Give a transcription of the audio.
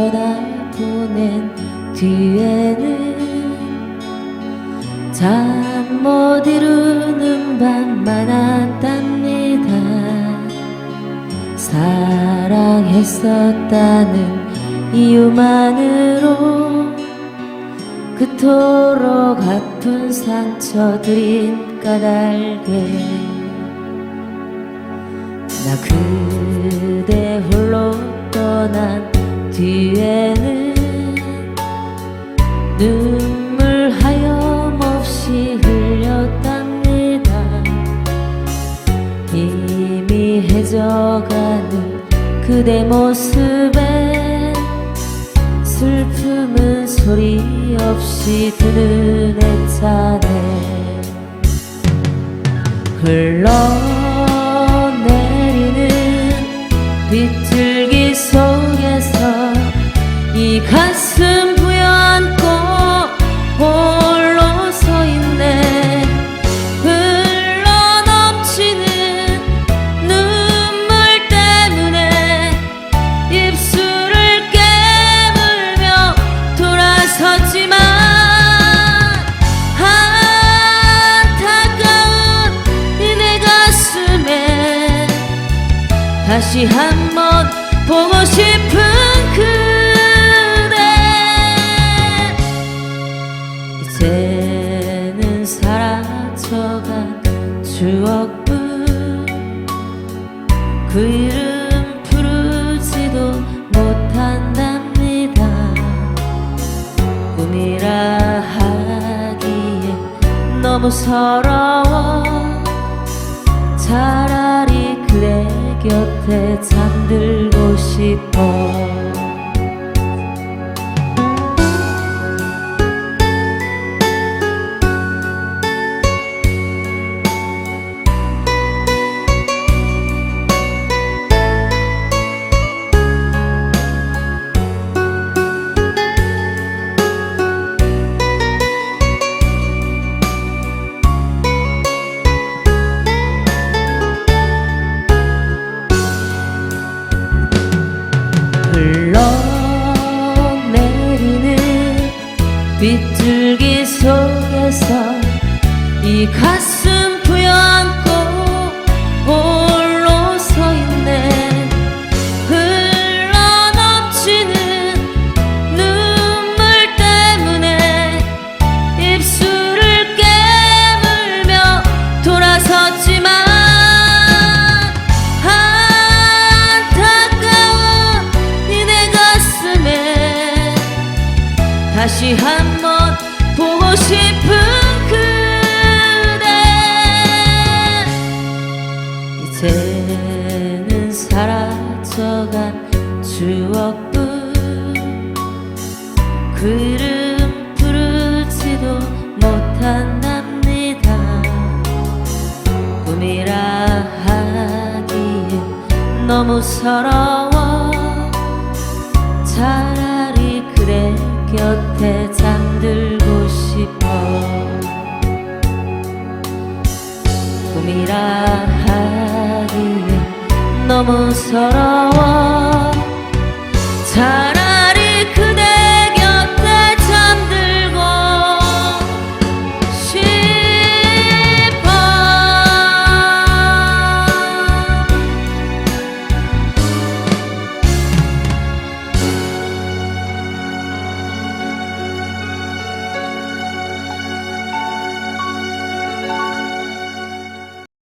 날 보낸 뒤에는 잠 못 이루는 밤 많았답니다. 사랑했었다는 이유만으로 그토록 아픈 상처 들인 까닭에 나 그대 홀로 떠난 뒤에는 눈물 하염없이 흘렸답니다. 희미해져가는 그대 모습에 슬픔은 소리 없이 드는 애찬에 흘러 bitir 다시 한 번 보고 싶은 그대. 이제는 사라져간 추억뿐. 그 이름 부르지도 못한답니다. 꿈이라 하기에 너무 서러워. 차라리 그대 곁에 잠들고 싶어 빗줄기 속에서 이 가슴 다시 한번 보고 싶은 그대. 이제는 사라져간 추억뿐 그 이름 부르지도 못한답니다. 꿈이라 하기에 너무 서러워. 그대 곁에 잠들고 싶어. 꿈이라 하기에 너무 서러워